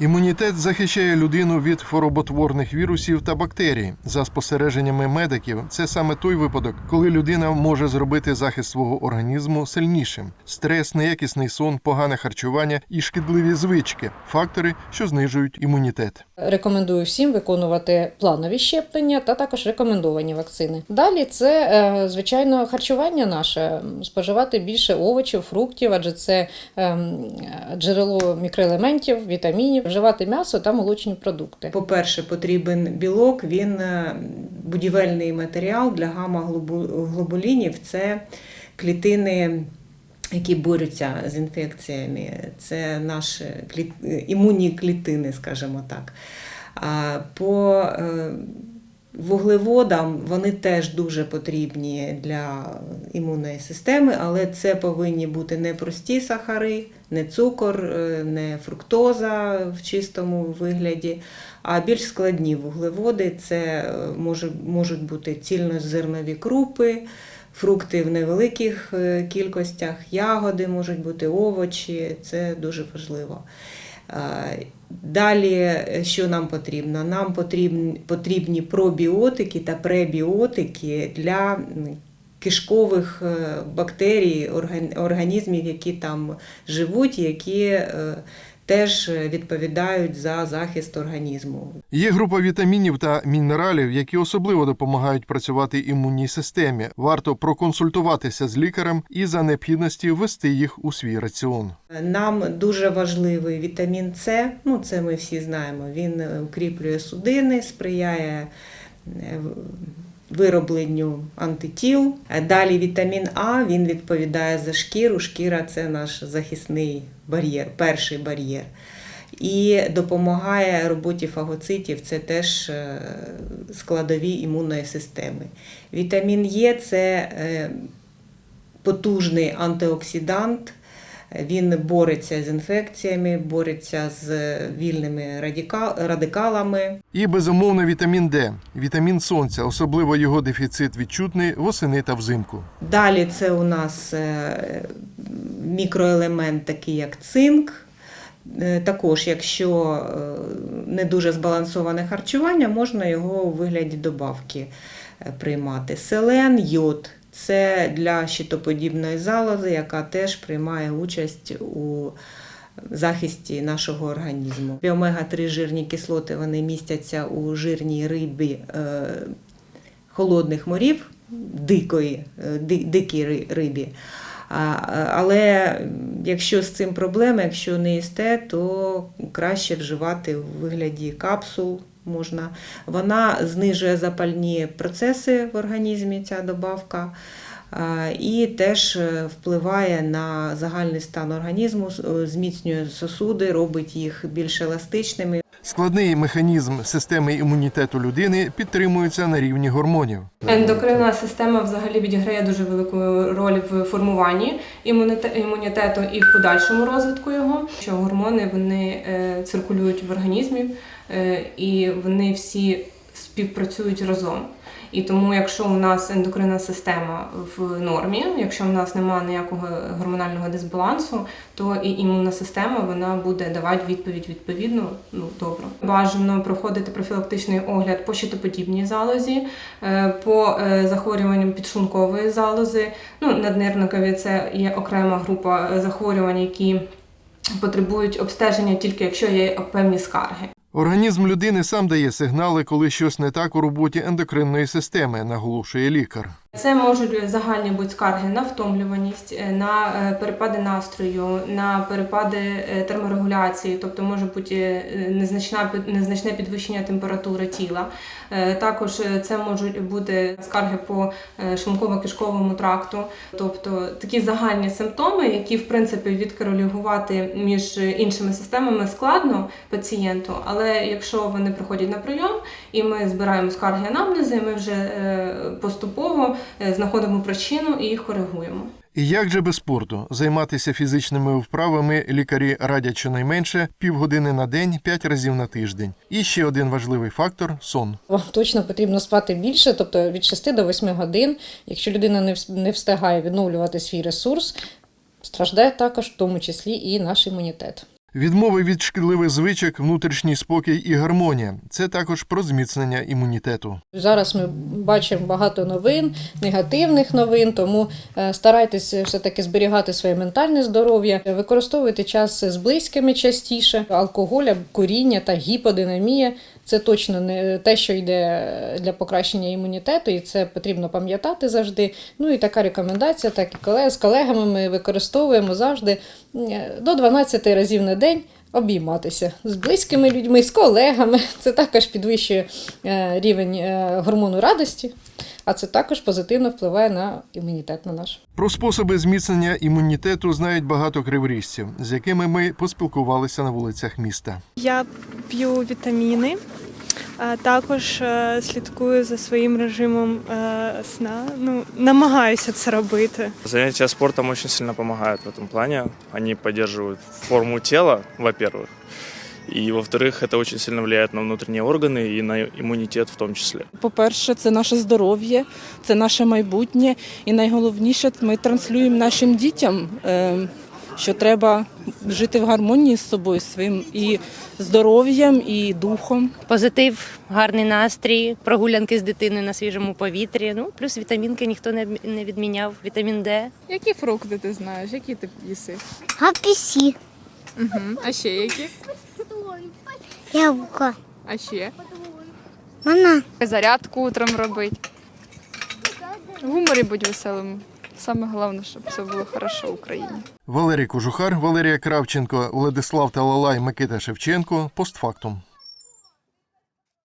Імунітет захищає людину від хвороботворних вірусів та бактерій. За спостереженнями медиків, це саме той випадок, коли людина може зробити захист свого організму сильнішим. Стрес, неякісний сон, погане харчування і шкідливі звички фактори, що знижують імунітет. Рекомендую всім виконувати планові щеплення та також рекомендовані вакцини. Далі це е, звичайно харчування наше, споживати більше овочів, фруктів, адже це ем, джерело мікроелементів, вітамінів, вживати м'ясо та молочні продукти. По-перше, потрібен білок, він е, будівельний матеріал для гамма-глобулінів. Це клітини, які борються з інфекціями. Це наші кліт- імунні клітини, скажімо так. По е, вуглеводам вони теж дуже потрібні для імунної системи, але це повинні бути не прості сахари, не цукор, е, не фруктоза в чистому вигляді, а більш складні вуглеводи. Це е, можуть бути цільнозернові крупи, фрукти в невеликих е, кількостях, ягоди можуть бути овочі, це дуже важливо. Далі, е, що нам потрібно? Нам потрібні, пробіотики та пребіотики для кишкових е, бактерій, орган- організмів, які там живуть, які е, теж відповідають за захист організму. Є група вітамінів та мінералів, які особливо допомагають працювати імунній системі. Варто проконсультуватися з лікарем і за необхідності ввести їх у свій раціон. Нам дуже важливий вітамін С, ну це ми всі знаємо. Він е, укріплює судини, сприяє е, виробленню антитіл. Е, Далі вітамін А він відповідає за шкіру. Шкіра це наш захисний бар'єр, перший бар'єр. І допомагає роботі фагоцитів, це теж е, складові імунної системи. Вітамін Е це потужний антиоксидант. Він бореться з інфекціями, бореться з вільними радикалами. І безумовно вітамін Д, вітамін сонця, особливо його дефіцит відчутний восени та взимку. Далі це у нас е, мікроелемент, такий як цинк. Е, Також, якщо е, не дуже збалансоване харчування, можна його у вигляді добавки приймати. Селен, йод це для щитоподібної залози, яка теж приймає участь у захисті нашого організму. Омега-3 жирні кислоти вони містяться у жирній рибі е, холодних морів, дикої, е, ди- дикій рибі. А, Але якщо з цим проблема, якщо не їсте, то краще вживати в вигляді капсул. Можна. Вона знижує запальні процеси в організмі, ця добавка, і теж е, впливає на загальний стан організму, е, зміцнює сосуди, робить їх більш еластичними. Складний механізм системи імунітету людини підтримується на рівні гормонів. Ендокринна система взагалі відіграє дуже велику роль в формуванні імуніте- імунітету і в подальшому розвитку його. Що гормони вони е, циркулюють в організмі е, і вони всі співпрацюють разом. І тому, якщо у нас ендокринна система в нормі, якщо в нас немає ніякого гормонального дисбалансу, то і імунна система вона буде давати відповідь відповідно ну добре. Бажано проходити профілактичний огляд по щитоподібній залозі, е, по е, захворюванням підшлункової залози. Ну, наднирникові це є окрема група е, захворювань, які потребують обстеження тільки якщо є певні скарги. Організм людини сам дає сигнали, коли щось не так у роботі ендокринної системи, наголошує лікар. Це можуть загальні бути скарги на втомлюваність, е, на е, перепади настрою, на перепади е, терморегуляції, тобто може бути незначна незначне підвищення температури тіла. Також це можуть бути скарги по шлунково-кишковому тракту, тобто такі загальні симптоми, які в принципі відкорелігувати між іншими системами складно пацієнту. Але якщо вони приходять на прийом і ми збираємо скарги анамнези, ми вже поступово знаходимо причину і їх коригуємо. І як же без спорту займатися фізичними вправами лікарі радять щонайменше півгодини на день, п'ять разів на тиждень. І ще один важливий фактор сон. Вам точно потрібно спати більше, тобто від 6 до 8 годин. Якщо людина не не встигає відновлювати свій ресурс, страждає також в тому числі і наш імунітет. Відмови від шкідливих звичок, внутрішній спокій і гармонія це також про зміцнення імунітету. Зараз ми бачимо багато новин, негативних новин, тому старайтеся старайтесь все-таки зберігати своє ментальне здоров'я, використовуйте час з близькими частіше. алкоголя, куріння та гіподинамія це точно не те, що йде для покращення імунітету, і це потрібно пам'ятати завжди. Ну і така рекомендація, так і колег, з колегами ми використовуємо завжди е, до 12 разів на день. Обійматися з близькими людьми, з колегами. Це також підвищує е, рівень е, гормону радості, а це також позитивно впливає на імунітет на наш. Про способи зміцнення імунітету знають багато криворіжців, з якими ми поспілкувалися на вулицях міста. Я п'ю вітаміни, також е, слідкую за своїм режимом е, сна. Ну, намагаюся це робити. Занятия спортом очень сильно помогают в этом плане. Они поддерживают форму тела, во-первых. И, во-вторых, это очень сильно влияет на внутренние органы и на иммунитет в том числе. По-перше, це наше здоров'я, це наше майбутнє. І найголовніше, ми транслюємо нашим дітям, е, що треба жити в гармонії з собою, своїм і здоров'ям, і духом. позитив, гарний настрій, прогулянки з дитиною на свіжому повітрі. Ну плюс вітамінки ніхто не не відміняв. Вітамін Д. Які фрукти ти знаєш? Які ти їси? Апельсин, Угу. А ще які? яблуко, А ще? банан. Зарядку утром робить. В гуморі будь веселим. Саме головне, щоб все було хорошо в Україні. Валерій Кожухар, Валерія Кравченко, Владислав Талалай, Микита Шевченко. Постфактум.